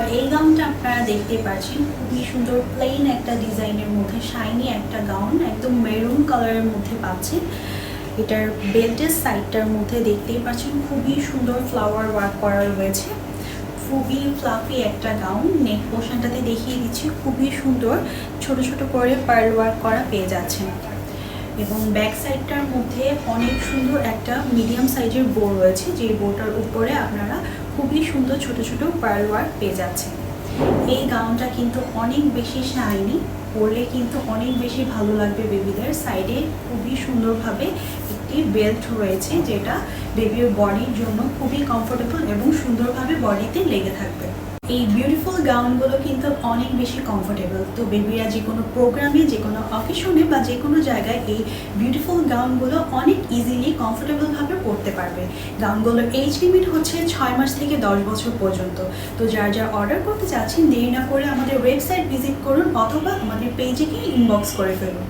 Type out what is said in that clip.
আর এই গাউনটা আপনারা দেখতে পাচ্ছেন, খুবই সুন্দর প্লেন একটা ডিজাইনের মধ্যে শাইনি একটা গাউন একদম মেরুন কালারের মধ্যে পাচ্ছেন এটার বেল্টের সাইডটার মধ্যে দেখতেই পাচ্ছেন, খুবই সুন্দর ফ্লাওয়ার ওয়ার্ক করা রয়েছে। খুবই ফ্লাফি একটা গাউন নেক পোর্শনটাতে দেখিয়ে দিচ্ছি, খুবই সুন্দর, ছোট ছোট করে পার্ল ওয়ার্ক করা পেয়ে যাচ্ছেন। এবং ব্যাক সাইডটার মধ্যে অনেক সুন্দর একটা মিডিয়াম সাইজের বো রয়েছে যে বোটার উপরে আপনারা খুবই সুন্দর ছোট ছোট পার্ল ওয়ার্ক পেয়ে যাচ্ছেন এই গাউনটা কিন্তু অনেক বেশি শাইনি, পরলে কিন্তু অনেক বেশি ভালো লাগবে বেবিদের। সাইডে খুবই সুন্দরভাবে একটি বেল্ট রয়েছে, যেটা বেবির বডির জন্য খুবই কমফোর্টেবল এবং সুন্দরভাবে বডিতে লেগে থাকবে। এই বিউটিফুল গাউনগুলো কিন্তু অনেক বেশি কমফোর্টেবল তো বেবিরা যে কোনো প্রোগ্রামে যে কোনো অকেশনে বা যে কোনো জায়গায় এই বিউটিফুল গাউনগুলো অনেক ইজিলি কমফোর্টেবলভাবে পরতে পারবে। গাউনগুলোর এইজ লিমিট হচ্ছে ছয় মাস থেকে দশ বছর পর্যন্ত। তো যার যার অর্ডার করতে চাচ্ছেন, দেরি না করে আমাদের ওয়েবসাইট ভিজিট করুন অথবা আমাদের পেজে গিয়ে ইনবক্স করে ফেলুন।